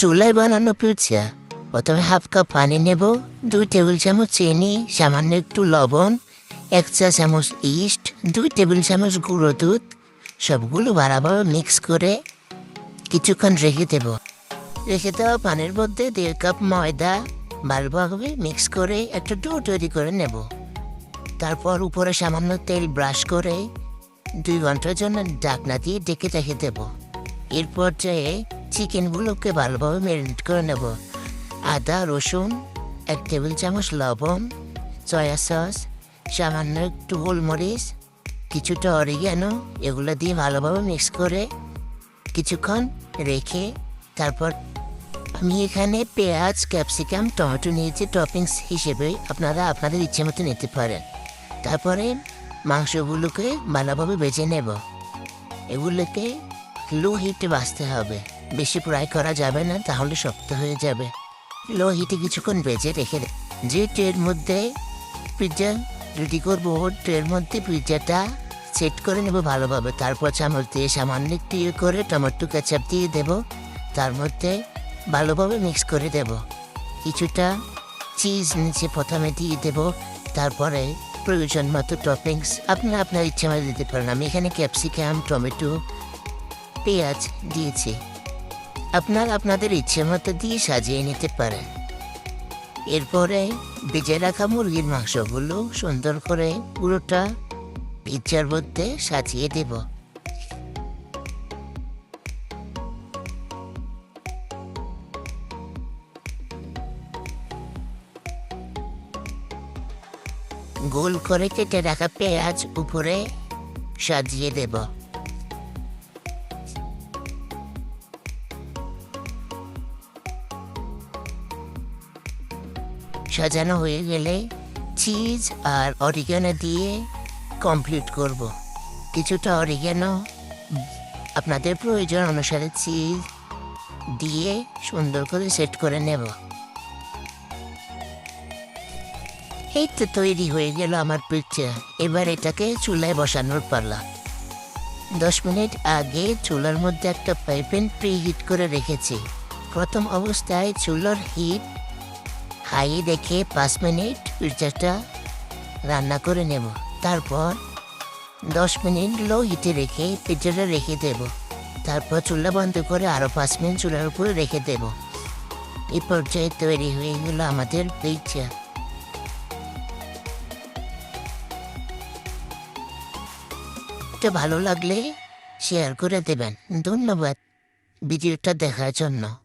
চুলায় বানানো পিৎজা প্রথমে হাফ কাপ পানি নেব, দুই টেবিল চামচ চিনি, সামান্য একটু লবণ, এক চা চামচ ইস্ট, দুই টেবিল চামচ গুঁড়ো দুধ, সবগুলো বরাবর মিক্স করে কিছুক্ষণ রেখে দেব। রেখে দেওয়া পানির মধ্যে দেড় কাপ ময়দা ভালোভাবে মিক্স করে একটা ডো তৈরি করে নেব। তারপর উপরে সামান্য তেল ব্রাশ করে দুই ঘণ্টার জন্য ডাকনা দিয়ে ডেকে রেখে দেব। এরপর যে চিকেনগুলোকে ভালোভাবে ম্যারিনেট করে নেব। আদা, রসুন, এক টেবিল চামচ লবণ, সয়া সস, সামান্য একটু গোলমরিচ, কিছুটা অরিগানো, এগুলো দিয়ে ভালোভাবে মিক্স করে কিছুক্ষণ রেখে তারপর আমি এখানে পেঁয়াজ, ক্যাপসিকাম, টমেটো নিয়েছি, টপিংস হিসেবে আপনারা আপনাদের ইচ্ছে মতো নিতে পারেন। তারপরে মাংসগুলোকে ভালোভাবে বেছে নেব। এগুলোকে লো হিটে বাঁচতে হবে। বেশি ফ্রাই করা যাবে না, তাহলে শক্ত হয়ে যাবে। লো হিটে কিছুক্ষণ বেজে রেখে দে- যে ট্রের মধ্যে পিৎজা রেডি করব ট্রের মধ্যে পিৎজাটা সেট করে নেব ভালোভাবে। তারপর চামচ দিয়ে সামান্য একটু ইয়ে করে টমেটো কেচাপ দিয়ে দেব। তার মধ্যে ভালোভাবে মিক্স করে দেব। কিছুটা চিজ নিচে প্রথমে দিয়ে দেব। তারপরে প্রয়োজন মতো টপিংস আপনারা, আপনার ইচ্ছে মতো দিতে পারেন। আমি এখানে ক্যাপসিকাম টমেটো, পেঁয়াজ দিয়েছি। আপনার আপনাদের ইচ্ছে মতো দিয়ে সাজিয়ে নিতে পারেন। এরপরে বেজে রাখা মুরগির মাংসগুলো সুন্দর করে পুরোটা পিৎজার মধ্যে সাজিয়ে দেব। গোল করে কেটে রাখা পেঁয়াজ উপরে সাজিয়ে দেব। সাজানো হয়ে গেলে চিজ আর অরিগানো দিয়ে কমপ্লিট করব। কিছুটা অরিগানো আপনাদের প্রয়োজন অনুসারে চিজ দিয়ে সুন্দর করে সেট করে নেব। এই তো তৈরি হয়ে গেল আমার পিৎজা এবার এটাকে চুলায় বসানোর পালা। দশ মিনিট আগে চুলার মধ্যে একটা পাইপেন প্রি হিট করে রেখেছি। প্রথম অবস্থায় চুলার হিট হাই রেখে পাঁচ মিনিট পিৎজাটা রান্না করে নেব। তারপর দশ মিনিট লো হিটে রেখে পিৎজাটা রেখে দেব। তারপর চুলা বন্ধ করে আরও পাঁচ মিনিট চুলার উপরে রেখে দেব। এই পর্যায়ে তৈরি হয়ে গেল আমাদের পিৎজা ভালো লাগলে শেয়ার করে দেবেন। ধন্যবাদ। ভিডিওটা দেখার জন্য।